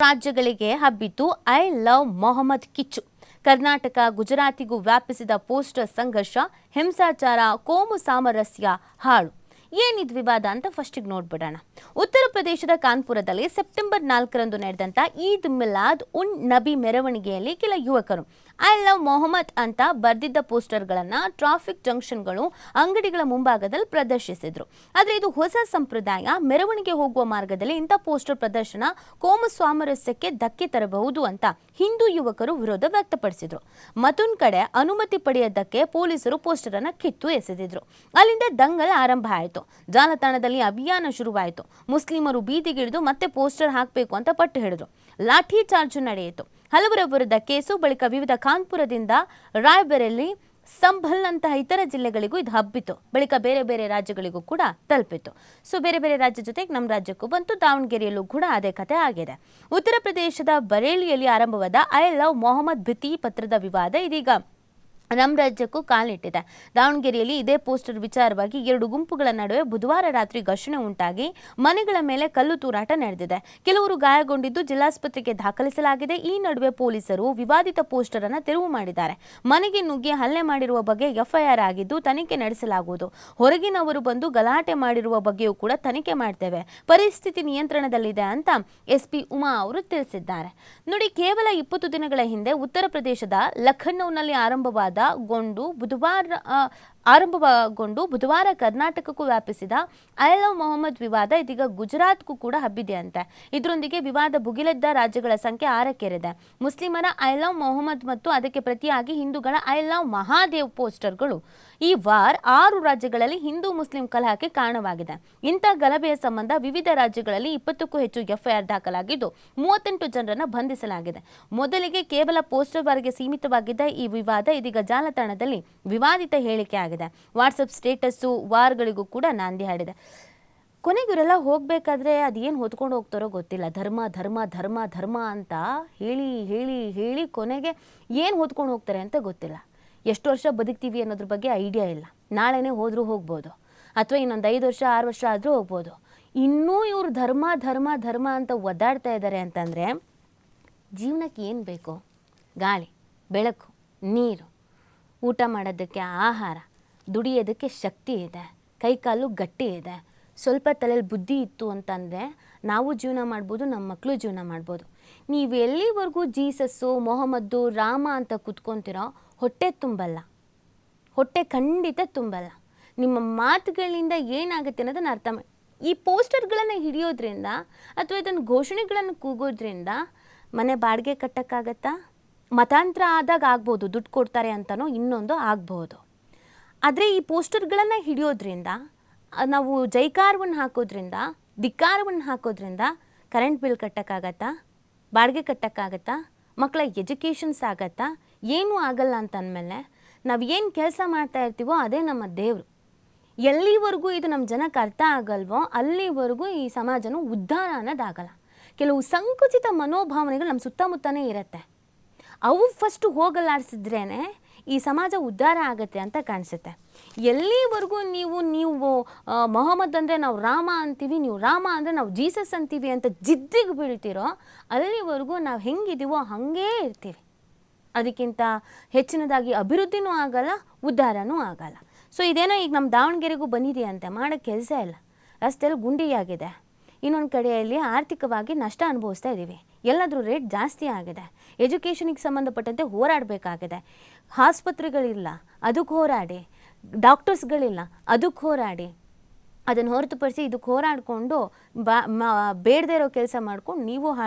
ರಾಜ್ಯಗಳಿಗೆ ಹಬ್ಬಿತು I love Mohammed ಕಿಚ್ಚು. ಕರ್ನಾಟಕ ಗುಜರಾತಿಗೂ ವ್ಯಾಪಿಸಿದ ಪೋಸ್ಟರ್ ಸಂಘರ್ಷ, ಹಿಂಸಾಚಾರ, ಕೋಮು ಸಾಮರಸ್ಯ ಹಾಳು. ಏನಿದ್ ವಿವಾದ ಅಂತ ಫಸ್ಟಿಗೆ ನೋಡ್ಬಿಡೋಣ. ಉತ್ತರ ಪ್ರದೇಶದ ಕಾನ್ಪುರದಲ್ಲಿ ಸೆಪ್ಟೆಂಬರ್ ನಾಲ್ಕರಂದು ನಡೆದಂತ ಈದ್ ಮಿಲಾದ್ ಉನ್ ನಬಿ ಮೆರವಣಿಗೆಯಲ್ಲಿ ಕೆಲ ಯುವಕರು, ಐ ಲವ್ ಮೊಹಮ್ಮದ್ ಅಂತ ಬರೆದಿದ್ದ ಪೋಸ್ಟರ್ಗಳನ್ನು ಟ್ರಾಫಿಕ್ ಜಂಕ್ಷನ್ಗಳು ಅಂಗಡಿಗಳ ಮುಂಭಾಗದಲ್ಲಿ ಪ್ರದರ್ಶಿಸಿದ್ರು. ಆದರೆ ಇದು ಹೊಸ ಸಂಪ್ರದಾಯ, ಮೆರವಣಿಗೆ ಹೋಗುವ ಮಾರ್ಗದಲ್ಲಿ ಇಂಥ ಪೋಸ್ಟರ್ ಪ್ರದರ್ಶನ ಕೋಮ ಸ್ವಾಮರಸ್ಯಕ್ಕೆ ಧಕ್ಕೆ ತರಬಹುದು ಅಂತ ಹಿಂದೂ ಯುವಕರು ವಿರೋಧ ವ್ಯಕ್ತಪಡಿಸಿದ್ರು. ಮತ್ತೊಂದು ಕಡೆ ಅನುಮತಿ ಪಡೆಯದಕ್ಕೆ ಪೊಲೀಸರು ಪೋಸ್ಟರ್ ಅನ್ನ ಕಿತ್ತು ಎಸೆದಿದ್ರು ಅಲ್ಲಿಂದ ದಂಗಲ್ ಆರಂಭ ಆಯಿತು. ಜಾಲತಾಣದಲ್ಲಿ ಅಭಿಯಾನ ಶುರುವಾಯಿತು. ಮುಸ್ಲಿಮರು ಬೀದಿಗಿಳಿದು ಮತ್ತೆ ಪೋಸ್ಟರ್ ಹಾಕಬೇಕು ಅಂತ ಪಟ್ಟು ಹಿಡಿದ್ರು. ಲಾಠಿ ಚಾರ್ಜ್ ನಡೆಯಿತು. ಹಲವರ ವಿರುದ್ಧ ಕೇಸು ಬಳಿಕ ವಿವಿಧ ಕಾನ್ಪುರದಿಂದ ರಾಯ್ಬರೇಲಿ, ಸಂಭಲ್ ಇತರ ಜಿಲ್ಲೆಗಳಿಗೂ ಇದು ಹಬ್ಬಿತು. ಬಳಿಕ ಬೇರೆ ಬೇರೆ ರಾಜ್ಯಗಳಿಗೂ ಕೂಡ ತಲುಪಿತು. ಸೊ, ಬೇರೆ ಬೇರೆ ರಾಜ್ಯ ಜೊತೆಗೆ ನಮ್ಮ ರಾಜ್ಯಕ್ಕೂ ಬಂತು. ದಾವಣಗೆರೆಯಲ್ಲೂ ಕೂಡ ಅದೇ ಕಥೆ ಆಗಿದೆ. ಉತ್ತರ ಪ್ರದೇಶದ ಬರೇಲಿಯಲ್ಲಿ ಆರಂಭವಾದ ಐ ಲವ್ ಮೊಹಮ್ಮದ್ ಭಿತಿ ಪತ್ರದ ವಿವಾದ ಇದೀಗ ನಮ್ಮ ರಾಜ್ಯಕ್ಕೂ ಕಾಲಿಟ್ಟಿದೆ. ದಾವಣಗೆರೆಯಲ್ಲಿ ಇದೇ ಪೋಸ್ಟರ್ ವಿಚಾರವಾಗಿ ಎರಡು ಗುಂಪುಗಳ ನಡುವೆ ಬುಧವಾರ ರಾತ್ರಿ ಘರ್ಷಣೆ ಉಂಟಾಗಿ ಮನೆಗಳ ಮೇಲೆ ಕಲ್ಲು ತೂರಾಟ ನಡೆದಿದೆ. ಕೆಲವರು ಗಾಯಗೊಂಡಿದ್ದು ಜಿಲ್ಲಾಸ್ಪತ್ರೆಗೆ ದಾಖಲಿಸಲಾಗಿದೆ. ಈ ನಡುವೆ ಪೊಲೀಸರು ವಿವಾದಿತ ಪೋಸ್ಟರ್ ಅನ್ನು ತೆರವು ಮಾಡಿದ್ದಾರೆ. ಮನೆಗೆ ನುಗ್ಗಿ ಹಲ್ಲೆ ಮಾಡಿರುವ ಬಗ್ಗೆ ಎಫ್ಐಆರ್ ಆಗಿದ್ದು ತನಿಖೆ ನಡೆಸಲಾಗುವುದು. ಹೊರಗಿನವರು ಬಂದು ಗಲಾಟೆ ಮಾಡಿರುವ ಬಗ್ಗೆಯೂ ಕೂಡ ತನಿಖೆ ಮಾಡ್ತೇವೆ. ಪರಿಸ್ಥಿತಿ ನಿಯಂತ್ರಣದಲ್ಲಿದೆ ಅಂತ ಎಸ್ಪಿ ಉಮಾ ಅವರು ತಿಳಿಸಿದ್ದಾರೆ. ನೋಡಿ, ಕೇವಲ ಇಪ್ಪತ್ತು ದಿನಗಳ ಹಿಂದೆ ಉತ್ತರ ಪ್ರದೇಶದ ಲಖನೌನಲ್ಲಿ ಆರಂಭವಾದ ಗೊಂಡು ಬುಧವಾರ ಆರಂಭಗೊಂಡು ಬುಧವಾರ ಕರ್ನಾಟಕಕ್ಕೂ ವ್ಯಾಪಿಸಿದ ಐ ಲವ್ ಮೊಹಮ್ಮದ್ ವಿವಾದ ಇದೀಗ ಗುಜರಾತ್ಗೂ ಕೂಡ ಹಬ್ಬಿದೆ ಅಂತ ಇದರೊಂದಿಗೆ ವಿವಾದ ಭುಗಿಲೆದ್ದ ರಾಜ್ಯಗಳ ಸಂಖ್ಯೆ ಆರಕ್ಕೇರಿದೆ. ಮುಸ್ಲಿಮರ ಐ ಲವ್ ಮೊಹಮ್ಮದ್ ಮತ್ತು ಅದಕ್ಕೆ ಪ್ರತಿಯಾಗಿ ಹಿಂದೂಗಳ ಐ ಲವ್ ಮಹಾದೇವ್ ಪೋಸ್ಟರ್ಗಳು ಈ ವಾರ್ ಆರು ರಾಜ್ಯಗಳಲ್ಲಿ ಹಿಂದೂ ಮುಸ್ಲಿಂ ಕಲಹಕ್ಕೆ ಕಾರಣವಾಗಿದೆ. ಇಂಥ ಗಲಭೆಯ ಸಂಬಂಧ ವಿವಿಧ ರಾಜ್ಯಗಳಲ್ಲಿ ಇಪ್ಪತ್ತಕ್ಕೂ ಹೆಚ್ಚು ಎಫ್ಐಆರ್ ದಾಖಲಾಗಿದ್ದು ಮೂವತ್ತೆಂಟು ಜನರನ್ನು ಬಂಧಿಸಲಾಗಿದೆ. ಮೊದಲಿಗೆ ಕೇವಲ ಪೋಸ್ಟರ್ವರೆಗೆ ಸೀಮಿತವಾಗಿದ್ದ ಈ ವಿವಾದ ಇದೀಗ ಜಾಲತಾಣದಲ್ಲಿ ವಿವಾದಿತ ಹೇಳಿಕೆ ಆಗಿದೆ. ವಾಟ್ಸಪ್ ಸ್ಟೇಟಸ್ಸು ವಾರ್ಗಳಿಗೂ ಕೂಡ ನಾಂದಿ ಹಾಡಿದೆ. ಕೊನೆಗೆ ಇವರೆಲ್ಲ ಹೋಗಬೇಕಾದ್ರೆ ಅದೇನು ಹೊತ್ಕೊಂಡು ಹೋಗ್ತಾರೋ ಗೊತ್ತಿಲ್ಲ. ಧರ್ಮ ಧರ್ಮ ಧರ್ಮ ಧರ್ಮ ಅಂತ ಹೇಳಿ ಹೇಳಿ ಹೇಳಿ ಕೊನೆಗೆ ಏನು ಹೊತ್ಕೊಂಡು ಹೋಗ್ತಾರೆ ಅಂತ ಗೊತ್ತಿಲ್ಲ. ಎಷ್ಟು ವರ್ಷ ಬದುಕ್ತೀವಿ ಅನ್ನೋದ್ರ ಬಗ್ಗೆ ಐಡಿಯಾ ಇಲ್ಲ. ನಾಳೆನೇ ಹೋದರೂ ಹೋಗ್ಬೋದು. ಅಥವಾ ಇನ್ನೊಂದು ಐದು ವರ್ಷ, ಆರು ವರ್ಷ ಆದರೂ ಹೋಗ್ಬೋದು. ಇನ್ನೂ ಇವರು ಧರ್ಮ ಧರ್ಮ ಧರ್ಮ ಅಂತ ಒದ್ದಾಡ್ತಾ ಇದ್ದಾರೆ ಅಂತಂದರೆ ಜೀವನಕ್ಕೆ ಏನು ಬೇಕು? ಗಾಳಿ, ಬೆಳಕು, ನೀರು, ಊಟ ಮಾಡೋದಕ್ಕೆ ಆಹಾರ ದುಡಿಯೋದಕ್ಕೆ ಶಕ್ತಿ ಇದೆ, ಕೈಕಾಲು ಗಟ್ಟಿ ಇದೆ. ಸ್ವಲ್ಪ ತಲೆಯಲ್ಲಿ ಬುದ್ಧಿ ಇತ್ತು ಅಂತಂದರೆ ನಾವು ಜೀವನ ಮಾಡ್ಬೋದು, ನಮ್ಮ ಮಕ್ಕಳು ಜೀವನ ಮಾಡ್ಬೋದು. ನೀವು ಎಲ್ಲಿವರೆಗೂ ಜೀಸಸ್ಸು, ಮೊಹಮ್ಮದ್ದು, ರಾಮ ಅಂತ ಕುತ್ಕೊತಿರೋ, ಹೊಟ್ಟೆ ತುಂಬಲ್ಲ. ಹೊಟ್ಟೆ ಖಂಡಿತ ತುಂಬಲ್ಲ. ನಿಮ್ಮ ಮಾತುಗಳಿಂದ ಏನಾಗುತ್ತೆ ಅನ್ನೋದನ್ನು ಅರ್ಥ ಮಾಡಿ. ಈ ಪೋಸ್ಟರ್ಗಳನ್ನು ಹಿಡಿಯೋದ್ರಿಂದ ಅಥವಾ ಇದನ್ನು ಘೋಷಣೆಗಳನ್ನು ಕೂಗೋದ್ರಿಂದ ಮನೆ ಬಾಡಿಗೆ ಕಟ್ಟೋಕ್ಕಾಗತ್ತಾ? ಮತಾಂತರ ಆದಾಗ ಆಗ್ಬೋದು, ದುಡ್ಡು ಕೊಡ್ತಾರೆ ಅಂತಲೂ ಇನ್ನೊಂದು ಆಗ್ಬೋದು. ಆದರೆ ಈ ಪೋಸ್ಟರ್ಗಳನ್ನು ಹಿಡಿಯೋದ್ರಿಂದ, ನಾವು ಜೈಕಾರವನ್ನು ಹಾಕೋದ್ರಿಂದ, ಧಿಕ್ಕಾರವನ್ನು ಹಾಕೋದ್ರಿಂದ ಕರೆಂಟ್ ಬಿಲ್ ಕಟ್ಟೋಕ್ಕಾಗತ್ತಾ? ಬಾಡಿಗೆ ಕಟ್ಟೋಕ್ಕಾಗತ್ತಾ? ಮಕ್ಕಳ ಎಜುಕೇಷನ್ಸ್ ಆಗತ್ತಾ? ಏನೂ ಆಗಲ್ಲ ಅಂತ ಅಂದಮೇಲೆ ನಾವು ಏನು ಕೆಲಸ ಮಾಡ್ತಾ ಇರ್ತೀವೋ ಅದೇ ನಮ್ಮ ದೇವರು. ಎಲ್ಲಿವರೆಗೂ ಇದು ನಮ್ಮ ಜನಕ್ಕೆ ಅರ್ಥ ಆಗಲ್ವೋ ಅಲ್ಲಿವರೆಗೂ ಈ ಸಮಾಜನೂ ಉದ್ಧಾರ ಅನ್ನೋದಾಗಲ್ಲ. ಕೆಲವು ಸಂಕುಚಿತ ಮನೋಭಾವನೆಗಳು ನಮ್ಮ ಸುತ್ತಮುತ್ತನೇ ಇರುತ್ತೆ. ಅವು ಫಸ್ಟು ಹೋಗಲಾಡಿಸಿದ್ರೇ ಈ ಸಮಾಜ ಉದ್ಧಾರ ಆಗುತ್ತೆ ಅಂತ ಕಾಣಿಸುತ್ತೆ. ಎಲ್ಲಿವರೆಗೂ ನೀವು ನೀವು ಮೊಹಮ್ಮದ್ ಅಂದರೆ ನಾವು ರಾಮ ಅಂತೀವಿ, ನೀವು ರಾಮ ಅಂದರೆ ನಾವು ಜೀಸಸ್ ಅಂತೀವಿ ಅಂತ ಜಿದ್ದಿಗೆ ಬೀಳ್ತೀರೋ, ಅಲ್ಲಿವರೆಗೂ ನಾವು ಹೆಂಗಿದ್ದೀವೋ ಹಾಗೇ ಇರ್ತೀವಿ. ಅದಕ್ಕಿಂತ ಹೆಚ್ಚಿನದಾಗಿ ಅಭಿವೃದ್ಧಿನೂ ಆಗಲ್ಲ, ಉದ್ಧಾರನೂ ಆಗಲ್ಲ. ಸೊ ಇದೇನೋ ಈಗ ನಮ್ಮ ದಾವಣಗೆರೆಗೂ ಬಂದಿದೆಯಂತೆ, ಮಾಡೋ ಕೆಲಸ ಇಲ್ಲ. ರಸ್ತೆಯಲ್ಲಿ ಗುಂಡಿಯಾಗಿದೆ. ಇನ್ನೊಂದು ಕಡೆಯಲ್ಲಿ ಆರ್ಥಿಕವಾಗಿ ನಷ್ಟ ಅನುಭವಿಸ್ತಾ ಇದ್ದೀವಿ. ಎಲ್ಲಾದರೂ ರೇಟ್ ಜಾಸ್ತಿ ಆಗಿದೆ. ಎಜುಕೇಷನಿಗೆ ಸಂಬಂಧಪಟ್ಟಂತೆ ಹೋರಾಡಬೇಕಾಗಿದೆ. ಆಸ್ಪತ್ರೆಗಳಿಲ್ಲ, ಅದಕ್ಕೆ ಹೋರಾಡಿ. ಡಾಕ್ಟರ್ಸ್ಗಳಿಲ್ಲ ಅದಕ್ಕೆ ಹೋರಾಡಿ. ಅದನ್ನು ಹೊರತುಪಡಿಸಿ ಇದಕ್ಕೆ ಹೋರಾಡಿಕೊಂಡು ಬಾ ಬೇಡದೇ ಇರೋ ಕೆಲಸ ಮಾಡ್ಕೊಂಡು ನೀವು ಹಾಳು